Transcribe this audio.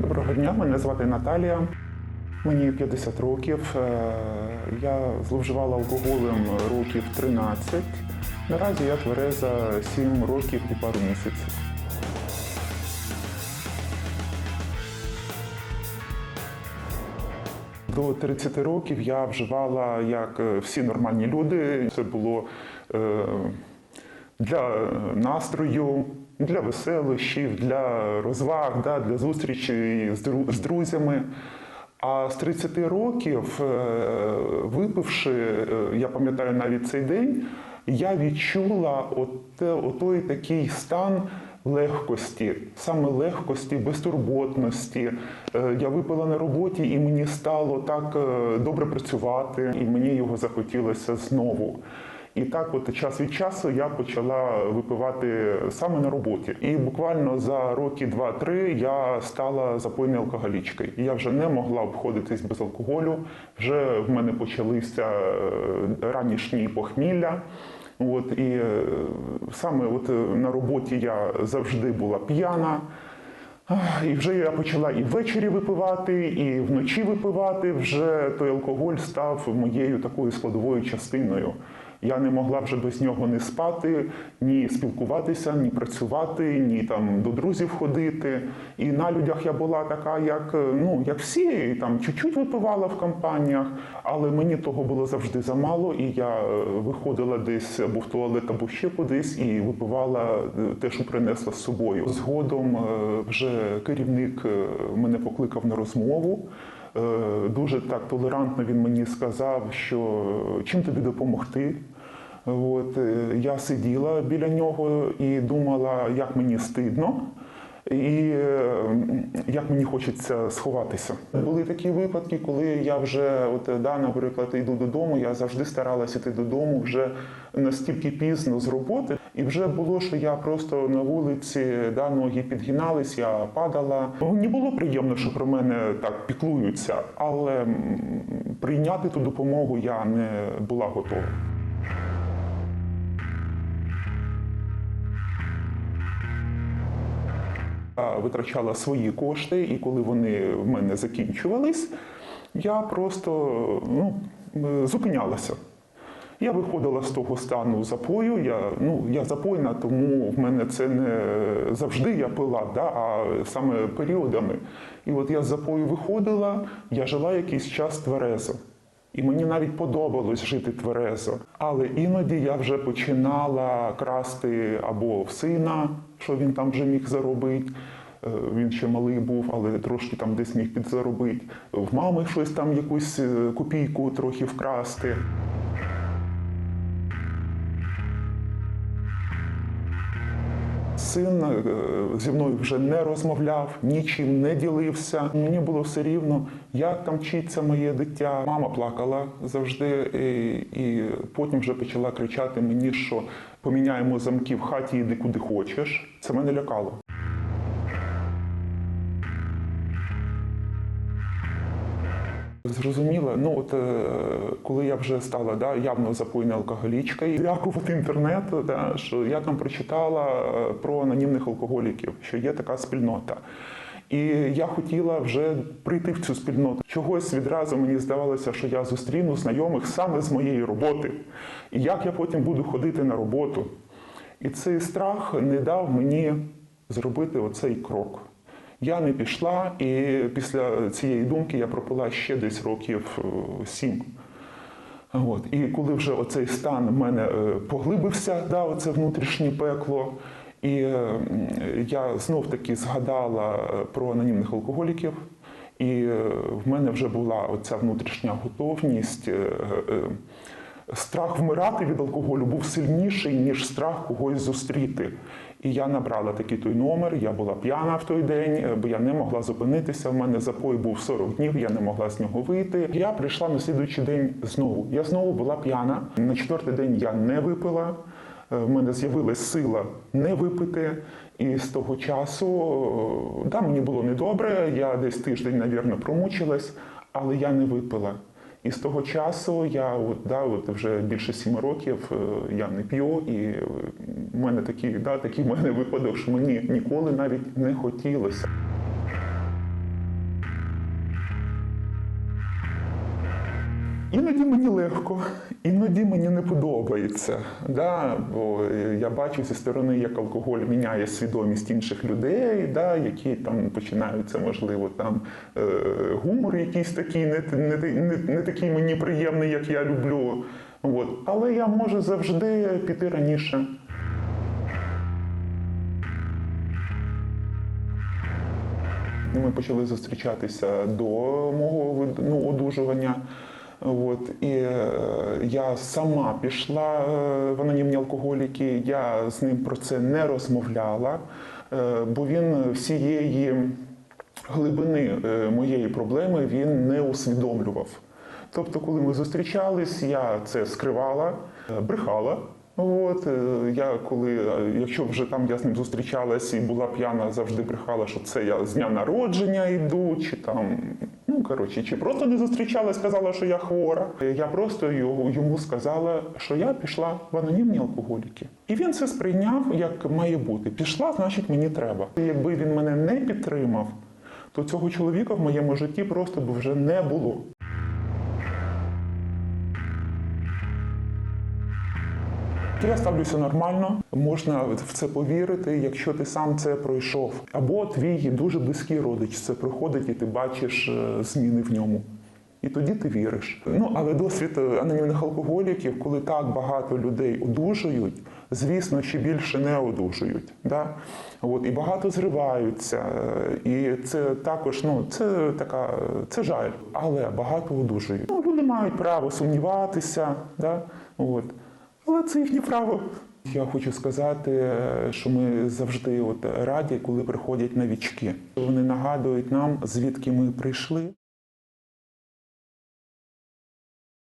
Доброго дня, мене звати Наталія. Мені 50 років. Е, Я зловживала алкоголем років 13. Наразі я твереза 7 років і пару місяців. До 30 років я вживала як е, всі нормальні люди. Це було е, для настрою, для веселощів, для розваг, да, для зустрічі з, дру- з друзями. А з 30 років, е, випивши, е, я пам'ятаю навіть цей день, я відчула от, отой такий стан легкості, саме легкості, безтурботності. Е, Я випила на роботі, і мені стало так е, добре працювати, і мені його захотілося знову. І так, от час від часу я почала випивати саме на роботі. І буквально за роки два-три я стала запойною алкоголічкою. Я вже не могла обходитись без алкоголю. Вже в мене почалися е, ранішні похмілля. От і е, саме от е, на роботі я завжди була п'яна. І вже я почала і ввечері випивати, і вночі випивати. Вже той алкоголь став моєю такою складовою частиною. Я не могла вже без нього не спати, ні спілкуватися, ні працювати, ні там до друзів ходити. І на людях я була така, як е, ну як всі, і там чуть-чуть випивала в компаніях, але мені того було завжди замало, і я е, виходила десь або в туалет, або ще кудись, і випивала е, те, що принесла з собою. Згодом вже керівник мене покликав на розмову. Е, Дуже так толерантно він мені сказав, що е, чим тобі допомогти. От, е, я сиділа біля нього і думала, як мені стидно. І як мені хочеться сховатися. Були такі випадки, коли я вже, от да, наприклад, йду додому, я завжди старалася йти додому вже настільки пізно з роботи, і вже було, що я просто на вулиці да, ноги підгинались, я падала. Мені було приємно, що про мене так піклуються, але прийняти ту допомогу я не була готова. Я витрачала свої кошти, і коли вони в мене закінчувались, я просто ну, зупинялася. Я виходила з того стану запою. Я, ну, я запойна, тому в мене це не завжди я пила, да, а саме періодами. І от я з запою виходила, я жила якийсь час тверезо. І мені навіть подобалось жити тверезо. Але іноді я вже починала красти або в сина, що він там вже міг заробити. Е, Він ще малий був, але трошки там десь міг підзаробити. В мами щось там якусь е, копійку трохи вкрасти. Син е, зі мною вже не розмовляв, нічим не ділився. Мені було все рівно, як там вчиться моє дитя. Мама плакала завжди, і, і потім вже почала кричати мені, що поміняємо замки в хаті, іди куди хочеш. Це мене лякало. Зрозуміло, ну от е, коли я вже стала да, явно запойна алкоголічкою, дякувати інтернету, да, що я там прочитала е, про анонімних алкоголіків, що є така спільнота. І я хотіла вже прийти в цю спільноту. Чогось відразу мені здавалося, що я зустріну знайомих саме з моєї роботи. І як я потім буду ходити на роботу. І цей страх не дав мені зробити оцей крок. Я не пішла, і після цієї думки я пропила ще десь років е, сім. От. І коли вже оцей стан в мене е, поглибився, да, оце внутрішнє пекло, і е, я знов таки згадала про анонімних алкоголіків, і в мене вже була оця внутрішня готовність. Страх вмирати від алкоголю був сильніший, ніж страх когось зустріти. І я набрала такий той номер, я була п'яна в той день, е, бо я не могла зупинитися. У мене запой був 40 днів, я не могла з нього вийти. Я прийшла на слідуючий день знову. Я знову була п'яна. На четвертий день я не випила. Е, В мене з'явилась сила не випити. І з того часу, е, да, мені було недобре, я десь тиждень, навірно, промучилась, але я не випила. І з того часу я от, да, от вже більше сіми років е, я не п'ю, і е, в мене такий, да, такий в мене випадок, що мені ніколи навіть не хотілося. Іноді мені легко, іноді мені не подобається. Да? Бо я бачу зі сторони, як алкоголь міняє свідомість інших людей, да? які там починаються, можливо, там е, гумор якийсь такий, не, не, не, не такий мені приємний, як я люблю. От. Але я можу завжди піти раніше. Ми почали зустрічатися до мого ну, одужування. От, і е, я сама пішла е, в анонімні алкоголіки, я з ним про це не розмовляла, е, бо він всієї глибини моєї проблеми він не усвідомлював. Тобто, коли ми зустрічались, я це скривала, брехала. От я коли, якщо вже там я з ним зустрічалась і була п'яна, завжди брехала, що це я з дня народження йду, чи там, коротше, чи просто не зустрічала, сказала, що я хвора. Я просто його йому сказала, що я пішла в анонімні алкоголіки. І він це сприйняв як має бути. Пішла, значить, мені треба. Якби він мене не підтримав, то цього чоловіка в моєму житті просто б вже не було. Я ставлюся нормально, можна в це повірити, якщо ти сам це пройшов. Або твій дуже близький родич це проходить, і ти бачиш е, зміни в ньому. І тоді ти віриш. Ну але досвід е, анонімних алкоголіків, коли так багато людей одужують, звісно, ще більше не одужують. Да? От, і багато зриваються. е, І це також, ну це така, це жаль, але багато одужують. Ну, люди мають право сумніватися, да? От. Але це їхнє право. Я хочу сказати, що ми завжди от раді, коли приходять новічки. Вони нагадують нам, звідки ми прийшли.